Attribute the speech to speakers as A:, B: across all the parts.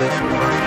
A: Música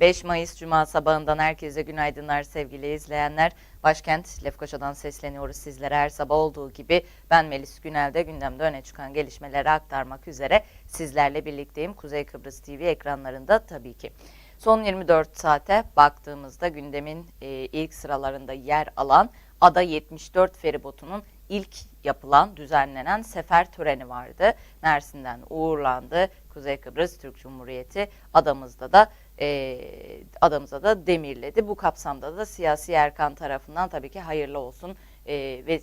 A: 5 Mayıs Cuma sabahından herkese günaydınlar sevgili izleyenler. Başkent Lefkoşa'dan sesleniyoruz sizlere her sabah olduğu gibi. Ben Melis Günel'de gündemde öne çıkan gelişmeleri aktarmak üzere sizlerle birlikteyim. Kuzey Kıbrıs TV ekranlarında tabii ki. Son 24 saate baktığımızda gündemin e, ilk sıralarında yer alan Ada 74 feribotunun ilk yapılan, düzenlenen sefer töreni vardı. Mersin'den uğurlandı. Kuzey Kıbrıs Türk Cumhuriyeti adamızda da e, adamıza da demirledi. Bu kapsamda da siyasi erkan tarafından tabii ki hayırlı olsun e, ve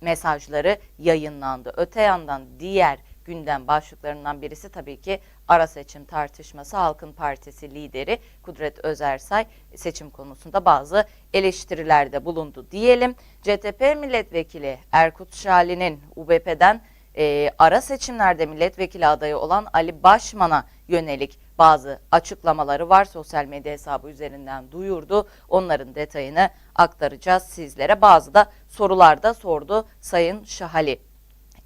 A: mesajları yayınlandı. Öte yandan diğer gündem başlıklarından birisi tabii ki ara seçim tartışması. Halkın Partisi lideri Kudret Özersay seçim konusunda bazı eleştirilerde bulundu diyelim. CTP milletvekili Erkut Şali'nin UBP'den e, ara seçimlerde milletvekili adayı olan Ali Başman'a yönelik bazı açıklamaları var. Sosyal medya hesabı üzerinden duyurdu. Onların detayını aktaracağız sizlere. Bazı da sorularda sordu Sayın Şahali.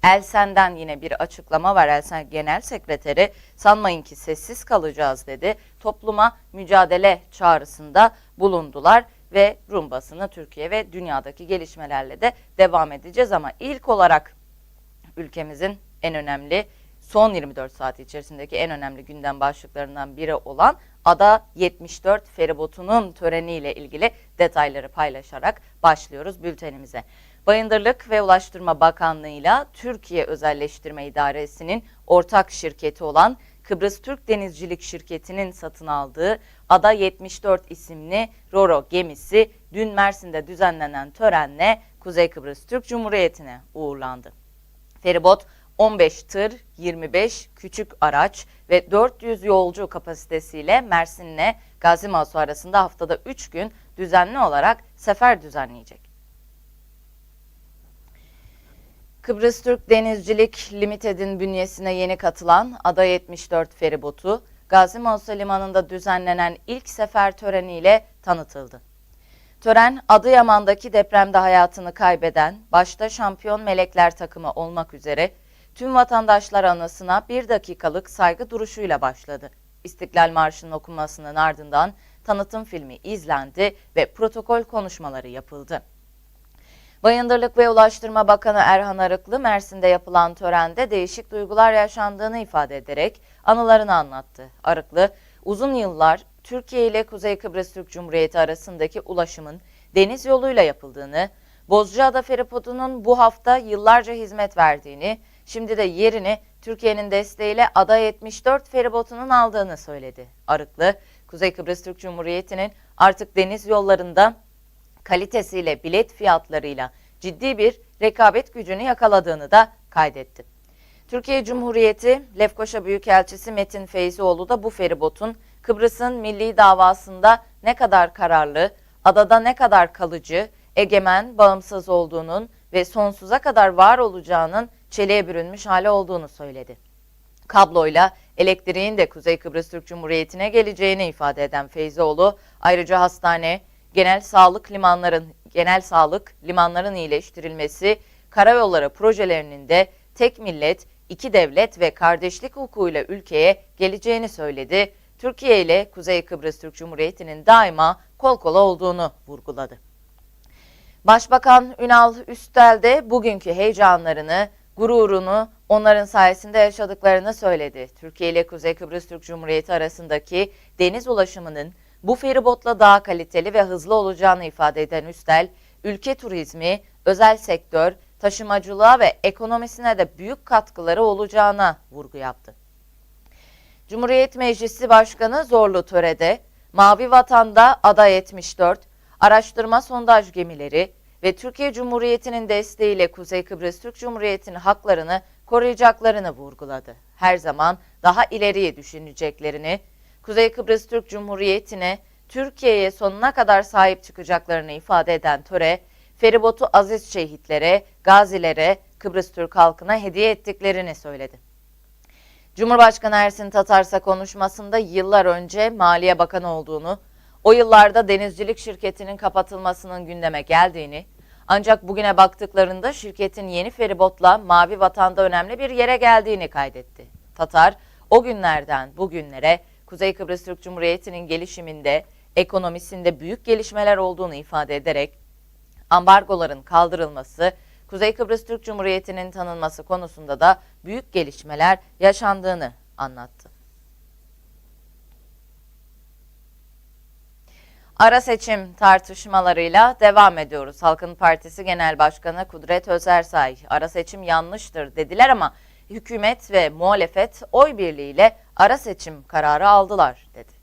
A: Elsen'den yine bir açıklama var. Elsen Genel Sekreteri sanmayın ki sessiz kalacağız dedi. Topluma mücadele çağrısında bulundular ve Rum basını Türkiye ve dünyadaki gelişmelerle de devam edeceğiz ama ilk olarak ülkemizin en önemli son 24 saat içerisindeki en önemli gündem başlıklarından biri olan Ada 74 feribotunun töreniyle ilgili detayları paylaşarak başlıyoruz bültenimize. Bayındırlık ve Ulaştırma Bakanlığı ile Türkiye Özelleştirme İdaresi'nin ortak şirketi olan Kıbrıs Türk Denizcilik Şirketi'nin satın aldığı Ada 74 isimli Roro gemisi dün Mersin'de düzenlenen törenle Kuzey Kıbrıs Türk Cumhuriyeti'ne uğurlandı. Feribot 15 tır, 25 küçük araç ve 400 yolcu kapasitesiyle Mersin'le Gazi Masu arasında haftada 3 gün düzenli olarak sefer düzenleyecek. Kıbrıs Türk Denizcilik Limited'in bünyesine yeni katılan Ada 74 feribotu Gazi Masu Limanı'nda düzenlenen ilk sefer töreniyle tanıtıldı. Tören Adıyaman'daki depremde hayatını kaybeden başta şampiyon melekler takımı olmak üzere tüm vatandaşlar anısına bir dakikalık saygı duruşuyla başladı. İstiklal Marşı'nın okunmasının ardından tanıtım filmi izlendi ve protokol konuşmaları yapıldı. Bayındırlık ve Ulaştırma Bakanı Erhan Arıklı Mersin'de yapılan törende değişik duygular yaşandığını ifade ederek anılarını anlattı. Arıklı, uzun yıllar Türkiye ile Kuzey Kıbrıs Türk Cumhuriyeti arasındaki ulaşımın deniz yoluyla yapıldığını, Bozcaada Feribotu'nun bu hafta yıllarca hizmet verdiğini, şimdi de yerini Türkiye'nin desteğiyle Ada 74 feribotunun aldığını söyledi. Arıklı, Kuzey Kıbrıs Türk Cumhuriyeti'nin artık deniz yollarında kalitesiyle, bilet fiyatlarıyla ciddi bir rekabet gücünü yakaladığını da kaydetti. Türkiye Cumhuriyeti Lefkoşa Büyükelçisi Metin Feyzioğlu da bu feribotun Kıbrıs'ın milli davasında ne kadar kararlı, adada ne kadar kalıcı, egemen, bağımsız olduğunun ve sonsuza kadar var olacağının çeliğe bürünmüş hali olduğunu söyledi. Kabloyla elektriğin de Kuzey Kıbrıs Türk Cumhuriyeti'ne geleceğini ifade eden Feyzioğlu, ayrıca hastane, genel sağlık limanların genel sağlık limanların iyileştirilmesi, karayolları projelerinin de tek millet, iki devlet ve kardeşlik hukukuyla ülkeye geleceğini söyledi. Türkiye ile Kuzey Kıbrıs Türk Cumhuriyeti'nin daima kol kola olduğunu vurguladı. Başbakan Ünal Üstel de bugünkü heyecanlarını, gururunu onların sayesinde yaşadıklarını söyledi. Türkiye ile Kuzey Kıbrıs Türk Cumhuriyeti arasındaki deniz ulaşımının bu feribotla daha kaliteli ve hızlı olacağını ifade eden Üstel, ülke turizmi, özel sektör, taşımacılığa ve ekonomisine de büyük katkıları olacağına vurgu yaptı. Cumhuriyet Meclisi Başkanı Zorlu Töre'de Mavi Vatan'da Ada 74, araştırma sondaj gemileri ve Türkiye Cumhuriyeti'nin desteğiyle Kuzey Kıbrıs Türk Cumhuriyeti'nin haklarını koruyacaklarını vurguladı. Her zaman daha ileriye düşüneceklerini, Kuzey Kıbrıs Türk Cumhuriyeti'ne Türkiye'ye sonuna kadar sahip çıkacaklarını ifade eden töre, feribotu aziz şehitlere, gazilere, Kıbrıs Türk halkına hediye ettiklerini söyledi. Cumhurbaşkanı Ersin Tatarsa konuşmasında yıllar önce Maliye Bakanı olduğunu, o yıllarda denizcilik şirketinin kapatılmasının gündeme geldiğini, ancak bugüne baktıklarında şirketin yeni feribotla Mavi Vatan'da önemli bir yere geldiğini kaydetti. Tatar, o günlerden bugünlere Kuzey Kıbrıs Türk Cumhuriyeti'nin gelişiminde, ekonomisinde büyük gelişmeler olduğunu ifade ederek, ambargoların kaldırılması, Kuzey Kıbrıs Türk Cumhuriyeti'nin tanınması konusunda da büyük gelişmeler yaşandığını anlattı. Ara seçim tartışmalarıyla devam ediyoruz. Halkın Partisi Genel Başkanı Kudret Özersay, ara seçim yanlıştır dediler ama hükümet ve muhalefet oy birliğiyle ara seçim kararı aldılar dedi.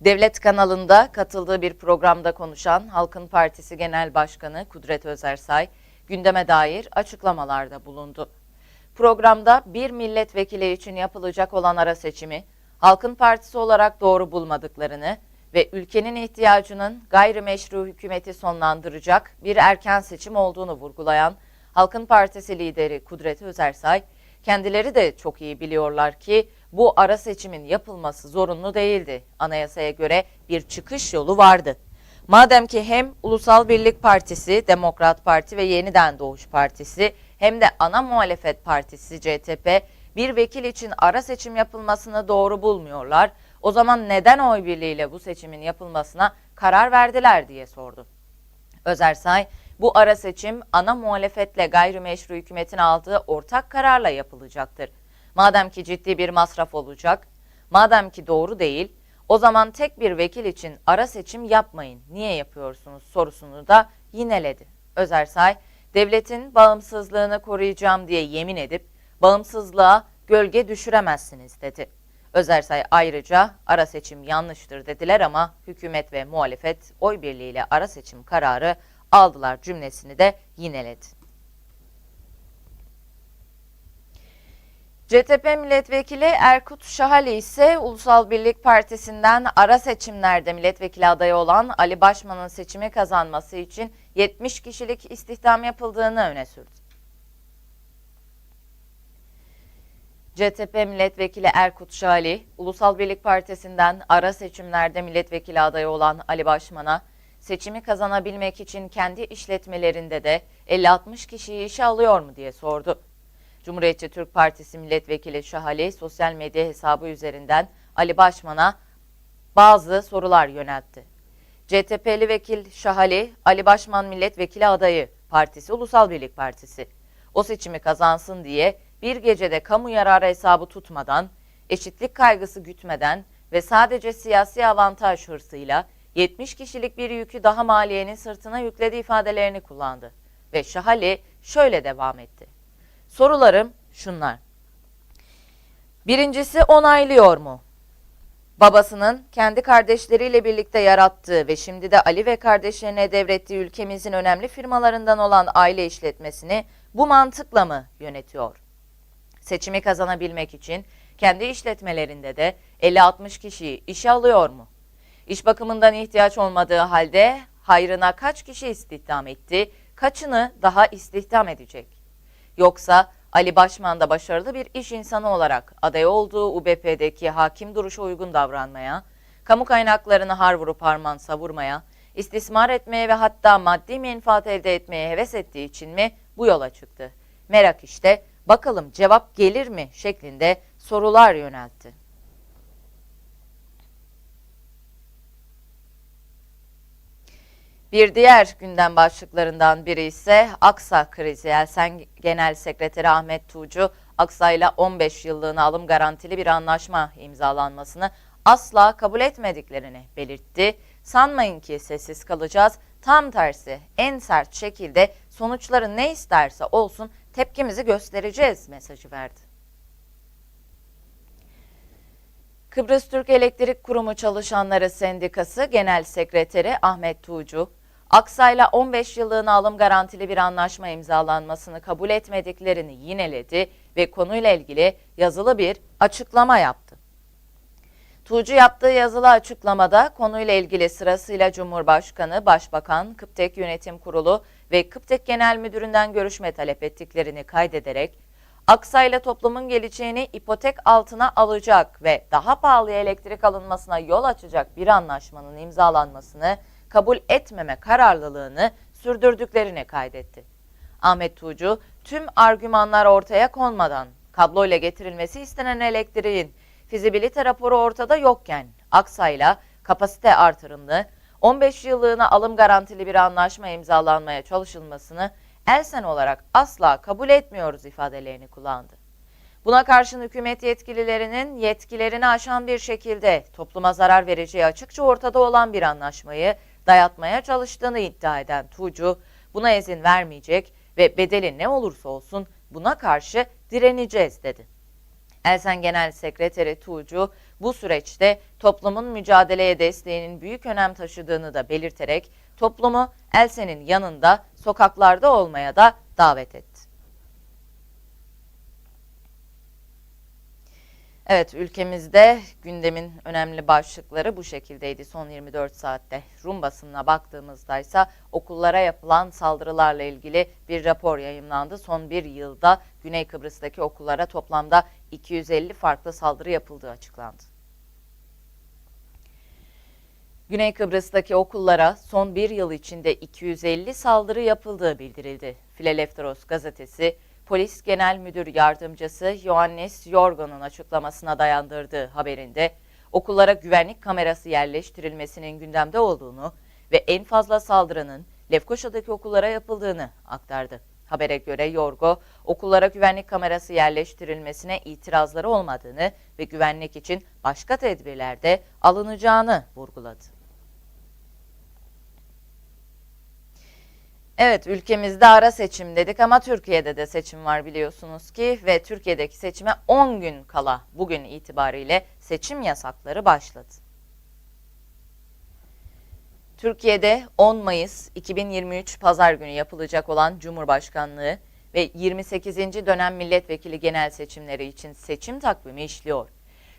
A: Devlet kanalında katıldığı bir programda konuşan Halkın Partisi Genel Başkanı Kudret Özersay, gündeme dair açıklamalarda bulundu. Programda bir milletvekili için yapılacak olan ara seçimi, Halkın Partisi olarak doğru bulmadıklarını ve ülkenin ihtiyacının gayrimeşru hükümeti sonlandıracak bir erken seçim olduğunu vurgulayan Halkın Partisi lideri Kudret Özersay, kendileri de çok iyi biliyorlar ki bu ara seçimin yapılması zorunlu değildi. Anayasaya göre bir çıkış yolu vardı. Madem ki hem Ulusal Birlik Partisi, Demokrat Parti ve Yeniden Doğuş Partisi hem de ana muhalefet partisi CTP bir vekil için ara seçim yapılmasını doğru bulmuyorlar. O zaman neden oy birliğiyle bu seçimin yapılmasına karar verdiler diye sordu. Özersay, bu ara seçim ana muhalefetle gayrimeşru hükümetin aldığı ortak kararla yapılacaktır. Madem ki ciddi bir masraf olacak, madem ki doğru değil, o zaman tek bir vekil için ara seçim yapmayın. Niye yapıyorsunuz sorusunu da yineledi. Özersay, devletin bağımsızlığını koruyacağım diye yemin edip bağımsızlığa gölge düşüremezsiniz dedi. Özersay ayrıca ara seçim yanlıştır dediler ama hükümet ve muhalefet oy birliğiyle ara seçim kararı aldılar cümlesini de yineledi. CTP milletvekili Erkut Şahali ise Ulusal Birlik Partisi'nden ara seçimlerde milletvekili adayı olan Ali Başman'ın seçimi kazanması için 70 kişilik istihdam yapıldığını öne sürdü. CTP milletvekili Erkut Şahali, Ulusal Birlik Partisi'nden ara seçimlerde milletvekili adayı olan Ali Başman'a seçimi kazanabilmek için kendi işletmelerinde de 50-60 kişiyi işe alıyor mu diye sordu. Cumhuriyetçi Türk Partisi milletvekili Şahali sosyal medya hesabı üzerinden Ali Başman'a bazı sorular yöneltti. CTP'li vekil Şahali, Ali Başman milletvekili adayı, partisi Ulusal Birlik Partisi. O seçimi kazansın diye bir gecede kamu yararı hesabı tutmadan, eşitlik kaygısı gütmeden ve sadece siyasi avantaj hırsıyla 70 kişilik bir yükü daha maliyenin sırtına yükledi ifadelerini kullandı. Ve Şahali şöyle devam etti. Sorularım şunlar. Birincisi onaylıyor mu? Babasının kendi kardeşleriyle birlikte yarattığı ve şimdi de Ali ve kardeşlerine devrettiği ülkemizin önemli firmalarından olan aile işletmesini bu mantıkla mı yönetiyor? Seçimi kazanabilmek için kendi işletmelerinde de 50-60 kişiyi işe alıyor mu? İş bakımından ihtiyaç olmadığı halde hayrına kaç kişi istihdam etti, kaçını daha istihdam edecek? Yoksa Ali Başman da başarılı bir iş insanı olarak aday olduğu UBP'deki hakim duruşa uygun davranmaya, kamu kaynaklarını har vurup harman savurmaya, istismar etmeye ve hatta maddi menfaat elde etmeye heves ettiği için mi bu yola çıktı? Merak işte bakalım cevap gelir mi şeklinde sorular yöneltti. Bir diğer gündem başlıklarından biri ise Aksa krizi. Elsen Genel Sekreteri Ahmet Tuğcu, Aksa ile 15 yıllığına alım garantili bir anlaşma imzalanmasını asla kabul etmediklerini belirtti. Sanmayın ki sessiz kalacağız. Tam tersi en sert şekilde sonuçları ne isterse olsun tepkimizi göstereceğiz mesajı verdi. Kıbrıs Türk Elektrik Kurumu Çalışanları Sendikası Genel Sekreteri Ahmet Tuğcu, Aksa'yla 15 yıllığına alım garantili bir anlaşma imzalanmasını kabul etmediklerini yineledi ve konuyla ilgili yazılı bir açıklama yaptı. Tuğcu yaptığı yazılı açıklamada konuyla ilgili sırasıyla Cumhurbaşkanı, Başbakan, Kıptek Yönetim Kurulu ve Kıptek Genel Müdüründen görüşme talep ettiklerini kaydederek Aksa'yla toplumun geleceğini ipotek altına alacak ve daha pahalı elektrik alınmasına yol açacak bir anlaşmanın imzalanmasını kabul etmeme kararlılığını sürdürdüklerini kaydetti. Ahmet Tuğcu tüm argümanlar ortaya konmadan kabloyla getirilmesi istenen elektriğin fizibilite raporu ortada yokken Aksa'yla kapasite artırımlı 15 yıllığına alım garantili bir anlaşma imzalanmaya çalışılmasını Elsen olarak asla kabul etmiyoruz ifadelerini kullandı. Buna karşın hükümet yetkililerinin yetkilerini aşan bir şekilde topluma zarar vereceği açıkça ortada olan bir anlaşmayı dayatmaya çalıştığını iddia eden Tuğcu, buna izin vermeyecek ve bedeli ne olursa olsun buna karşı direneceğiz dedi. Elsen Genel Sekreteri Tuğcu bu süreçte toplumun mücadeleye desteğinin büyük önem taşıdığını da belirterek toplumu Elsen'in yanında sokaklarda olmaya da davet etti. Evet ülkemizde gündemin önemli başlıkları bu şekildeydi son 24 saatte. Rum basınına baktığımızda ise okullara yapılan saldırılarla ilgili bir rapor yayımlandı. Son bir yılda Güney Kıbrıs'taki okullara toplamda 250 farklı saldırı yapıldığı açıklandı. Güney Kıbrıs'taki okullara son bir yıl içinde 250 saldırı yapıldığı bildirildi. Filelefteros gazetesi Polis Genel Müdür Yardımcısı Ioannis Yorgo'nun açıklamasına dayandırdığı haberinde okullara güvenlik kamerası yerleştirilmesinin gündemde olduğunu ve en fazla saldırının Lefkoşa'daki okullara yapıldığını aktardı. Habere göre Yorgo, okullara güvenlik kamerası yerleştirilmesine itirazları olmadığını ve güvenlik için başka tedbirler de alınacağını vurguladı. Evet ülkemizde ara seçim dedik ama Türkiye'de de seçim var biliyorsunuz ki ve Türkiye'deki seçime 10 gün kala bugün itibariyle seçim yasakları başladı. Türkiye'de 10 Mayıs 2023 Pazar günü yapılacak olan Cumhurbaşkanlığı ve 28. dönem milletvekili genel seçimleri için seçim takvimi işliyor.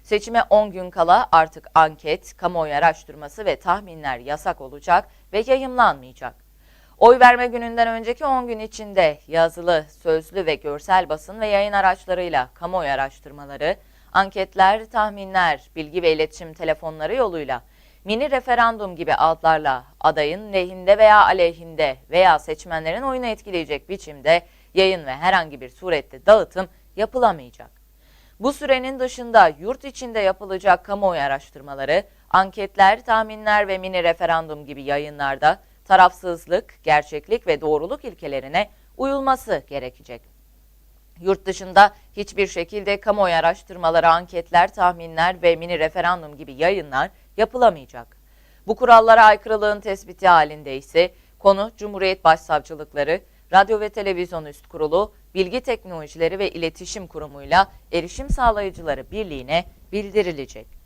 A: Seçime 10 gün kala artık anket, kamuoyu araştırması ve tahminler yasak olacak ve yayımlanmayacak. Oy verme gününden önceki 10 gün içinde yazılı, sözlü ve görsel basın ve yayın araçlarıyla kamuoyu araştırmaları, anketler, tahminler, bilgi ve iletişim telefonları yoluyla mini referandum gibi adlarla adayın lehinde veya aleyhinde veya seçmenlerin oyunu etkileyecek biçimde yayın ve herhangi bir surette dağıtım yapılamayacak. Bu sürenin dışında yurt içinde yapılacak kamuoyu araştırmaları, anketler, tahminler ve mini referandum gibi yayınlarda tarafsızlık, gerçeklik ve doğruluk ilkelerine uyulması gerekecek. Yurt dışında hiçbir şekilde kamuoyu araştırmaları, anketler, tahminler ve mini referandum gibi yayınlar yapılamayacak. Bu kurallara aykırılığın tespiti halinde ise konu Cumhuriyet Başsavcılıkları, Radyo ve Televizyon Üst Kurulu, Bilgi Teknolojileri ve İletişim Kurumu'yla Erişim Sağlayıcıları Birliği'ne bildirilecek.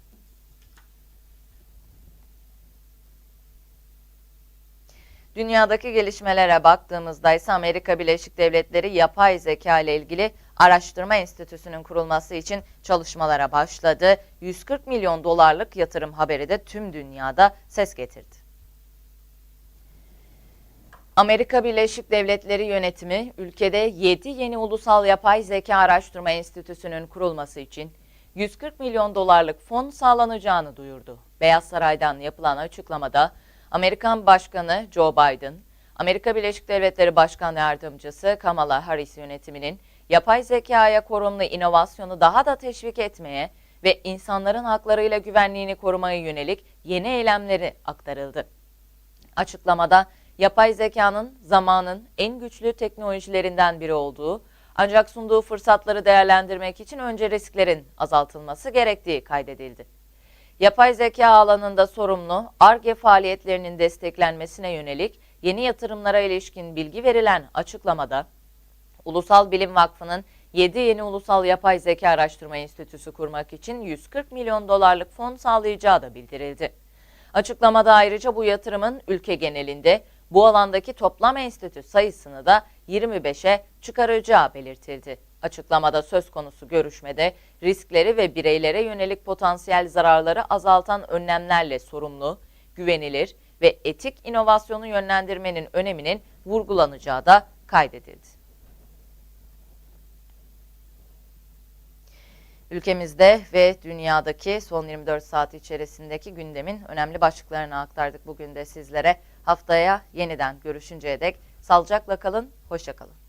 A: Dünyadaki gelişmelere baktığımızda ise Amerika Birleşik Devletleri yapay zeka ile ilgili araştırma enstitüsünün kurulması için çalışmalara başladı. 140 milyon dolarlık yatırım haberi de tüm dünyada ses getirdi. Amerika Birleşik Devletleri yönetimi ülkede 7 yeni ulusal yapay zeka araştırma enstitüsünün kurulması için 140 milyon dolarlık fon sağlanacağını duyurdu. Beyaz Saray'dan yapılan açıklamada Amerikan Başkanı Joe Biden, Amerika Birleşik Devletleri Başkan Yardımcısı Kamala Harris yönetiminin yapay zekaya korumlu inovasyonu daha da teşvik etmeye ve insanların haklarıyla güvenliğini korumaya yönelik yeni eylemleri aktarıldı. Açıklamada yapay zekanın zamanın en güçlü teknolojilerinden biri olduğu, ancak sunduğu fırsatları değerlendirmek için önce risklerin azaltılması gerektiği kaydedildi. Yapay zeka alanında sorumlu ARGE faaliyetlerinin desteklenmesine yönelik yeni yatırımlara ilişkin bilgi verilen açıklamada Ulusal Bilim Vakfı'nın 7 yeni ulusal yapay zeka araştırma enstitüsü kurmak için 140 milyon dolarlık fon sağlayacağı da bildirildi. Açıklamada ayrıca bu yatırımın ülke genelinde bu alandaki toplam enstitü sayısını da 25'e çıkaracağı belirtildi. Açıklamada söz konusu görüşmede riskleri ve bireylere yönelik potansiyel zararları azaltan önlemlerle sorumlu, güvenilir ve etik inovasyonu yönlendirmenin öneminin vurgulanacağı da kaydedildi. Ülkemizde ve dünyadaki son 24 saat içerisindeki gündemin önemli başlıklarını aktardık bugün de sizlere. Haftaya yeniden görüşünceye dek sağlıcakla kalın, hoşça kalın.